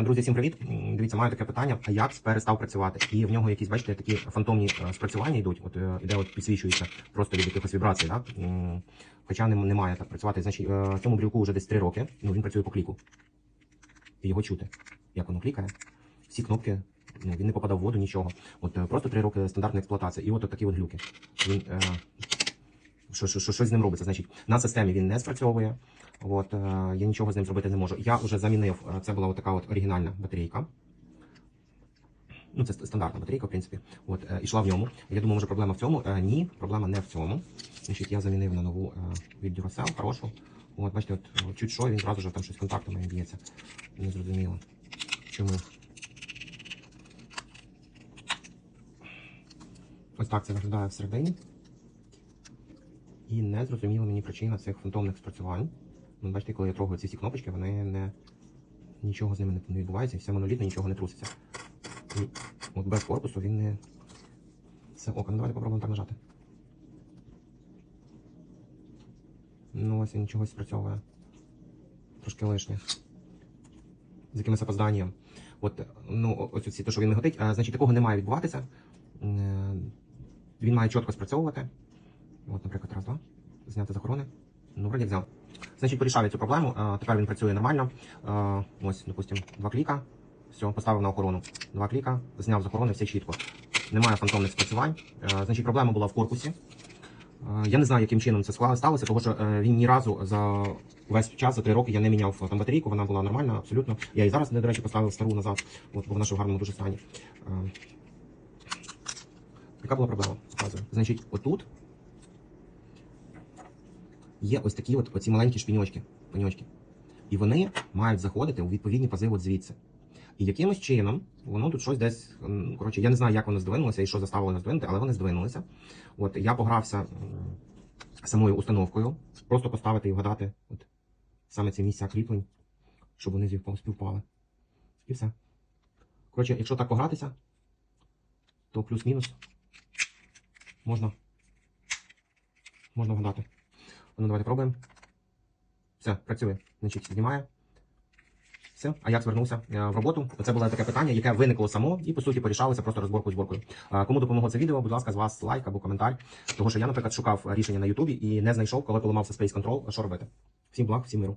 Е, Друзі, всім привіт. Дивіться, маю таке питання. Аякс перестав працювати. І в нього якісь, бачите, такі фантомні е, спрацювання йдуть. От е, іде от підсвічується просто від якихось вібрацій, да? Хоча не, не має так працювати. Значить, цьому брілку вже десь 3 роки. Ну, він працює по кліку. І його чути, як воно клікає. Всі кнопки, ну, він не попадав в воду, нічого. От просто 3 роки стандартна експлуатація. І от, такі от глюки. Він, що, що, що, щось з ним робиться. Значить, на системі він не спрацьовує. От, е, я нічого з ним зробити не можу. Я вже замінив, е, це була така от оригінальна батарейка. Ну, це стандартна батарейка, в принципі. От, е, ішла в ньому. Я думаю, може проблема в цьому. Е, ні, проблема не в цьому. Значить, я замінив на нову е, від Duracell, хорошу. От, бачите, от, чуть що, він зразу ж там щось контактами б'ється. Не зрозуміло. Чому? Ось так це виглядає всередині. І не зрозуміла мені причина цих фантомних спрацювань. Ну, бачите, коли я трогаю ці всі кнопочки, вони не. Нічого з ними не- не відбувається, все монолітно, нічого не труситься. І от без корпусу він не. Це око. Ну давайте попробуємо так нажати. Ну ось він чогось спрацьовує. Трошки лишнє. З якимось опозданням. От, ну, ось ці, те, що він миготить, а, значить, такого не має відбуватися. Е, Він має чітко спрацьовувати. От, наприклад, раз, два. Зняти з охорони. Ну, вроді взяв. Значить, порішав цю проблему. А, тепер він працює нормально. А, ось, допустимо, два кліка. Все, поставив на охорону. Два кліка, зняв з охорони, все чітко. Немає фантомних спрацювань. А, значить, проблема була в корпусі. А, я не знаю, яким чином це сталося, тому що е, він ні разу за весь час, за три роки, я не міняв е, там батарейку, вона була нормальна, абсолютно. Я і зараз, до речі, поставив стару назад, от, бо вона ще в гарному дуже стані. Е, яка була проблема? Показую. Значить, отут є ось такі от оці маленькі шпіньочки, пеньочки. І вони мають заходити у відповідні пази от звідси. І якимось чином воно тут щось десь. Коротше, я не знаю, як воно здвинулося і що заставило нас здвинути, але вони здвинулися. От я погрався самою установкою, просто поставити і вгадати от, саме ці місця кріплень, щоб вони співпали. І все. Коротше, якщо так погратися, то плюс-мінус можна, можна вгадати. Ну, давайте пробуємо. Все, працює. Значить, знімає. Все, а як звернувся е, в роботу? Це було таке питання, яке виникло само, і по суті порішалося просто розборкою зборкою. Кому допомогло це відео, будь ласка, з вас лайк або коментар. Тому що я, наприклад, шукав рішення на Ютубі і не знайшов, коли поламався Space Control, що робити. Всім благ, всім миру.